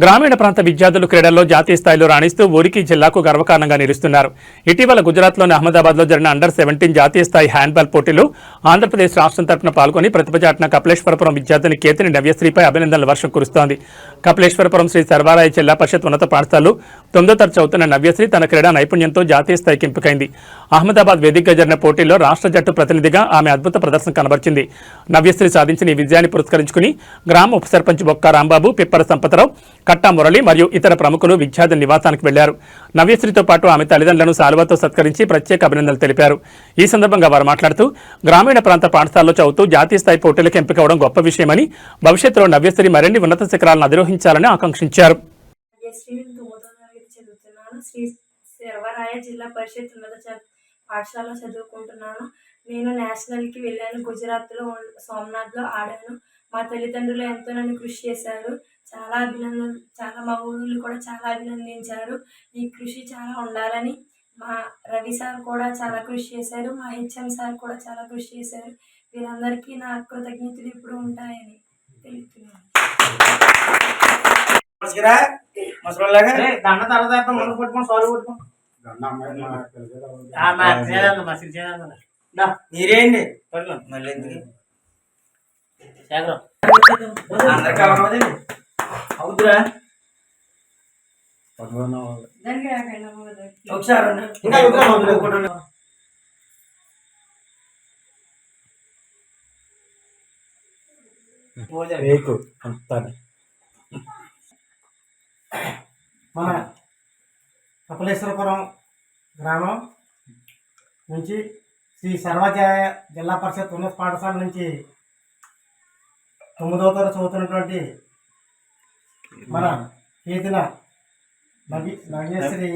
గ్రామీణ ప్రాంత విద్యార్థులు క్రీడల్లో జాతీయ స్థాయిలో రాణిస్తూ ఊరికి జిల్లాకు గర్వకారణంగా నిలుస్తున్నారు. ఇటీవల గుజరాత్లోని అహ్మదాబాద్లో జరిగిన అండర్ సెవెంటీన్ జాతీయ స్థాయి హ్యాండ్బాల్ పోటీలో ఆంధ్రప్రదేశ్ రాష్ట్రం తరపున పాల్గొని ప్రతిభజాటిన కపిలేశ్వరపురం విద్యార్థిని కేతిని నవ్యశ్రీపై అభినందనల వర్షం కురుస్తోంది. కపిలేశ్వరపురం శ్రీ సర్వారాయ జిల్లా పరిషత్ ఉన్నత పాఠశాలలో తొమ్మిదో తరచు అవుతున్న నవ్యశ్రీ తన క్రీడా నైపుణ్యంతో జాతీయ స్థాయికి ఎంపికైంది అహ్మదాబాద్ వేదికగా జరిగిన పోటీల్లో రాష్ట్ర జట్టు ప్రతినిధిగా ఆమె అద్భుత ప్రదర్శన కనబర్చింది. నవ్యశ్రీ సాధించిన ఈ విజయాన్ని పురస్కరించుకుని గ్రామ ఉప సర్పంచ్ బొక్క రాంబాబు పిప్పర సంపతరావు కట్టా మురళి మరియు ఇతర ప్రముఖులు విద్యార్థుల నివాసానికి వెళ్ళారు. నవ్యశ్రీతో పాటు ఆమె తల్లిదండ్రులను సాలువాతో సత్కరించి ప్రత్యేక అభినందనలు తెలిపారు. ఈ సందర్భంగా వారు మాట్లాడుతూ గ్రామీణ ప్రాంత పాఠశాలలో చదువుతూ జాతీయ స్థాయి పోటీలకు ఎంపికవడం గొప్ప విషయమని భవిష్యత్తులో నవ్యశ్రీ మరిన్ని ఉన్నత శిఖరాలను అధిరోహించాలని ఆకాంక్షించారు. జిల్లా పరిషత్ ఉన్నత పాఠశాలలో చదువుకుంటున్నాను. నేను నేషనల్కి వెళ్ళాను. గుజరాత్లో ఉన్- సోమనాథ్లో ఆడాను. మా తల్లిదండ్రులు ఎంతో నన్ను కృషి చేశారు. చాలా అభినందన చాలా మా ఊళ్ళు కూడా చాలా అభినందించారు. ఈ కృషి చాలా ఉండాలని మా రవి సార్ కూడా చాలా కృషి చేశారు. మా హెచ్ఎం సార్ కూడా చాలా కృషి చేశారు. వీరందరికీ నా కృతజ్ఞతలు ఇప్పుడు ఉంటాయని తెలుపుతున్నాను. మసిగిరా మసలాగా దండ తర్వాత ముందు పట్టుకొని సాల్వ్ పట్టుకో ఆ, మా చేయాలి మా సిరి చేయాలి దా మీరేంటి పట్టుకో మళ్ళీ అందరికి అవుతురా ఒకసారి అంతానే మన కపిలేశ్వరపురం గ్రామం నుంచి శ్రీ సర్వజయ జిల్లా పరిషత్ ఉన్నత పాఠశాల నుంచి తొమ్మిదవ తరగతి చదువుతున్నటువంటి మన కేతిన నవ్యశ్రీ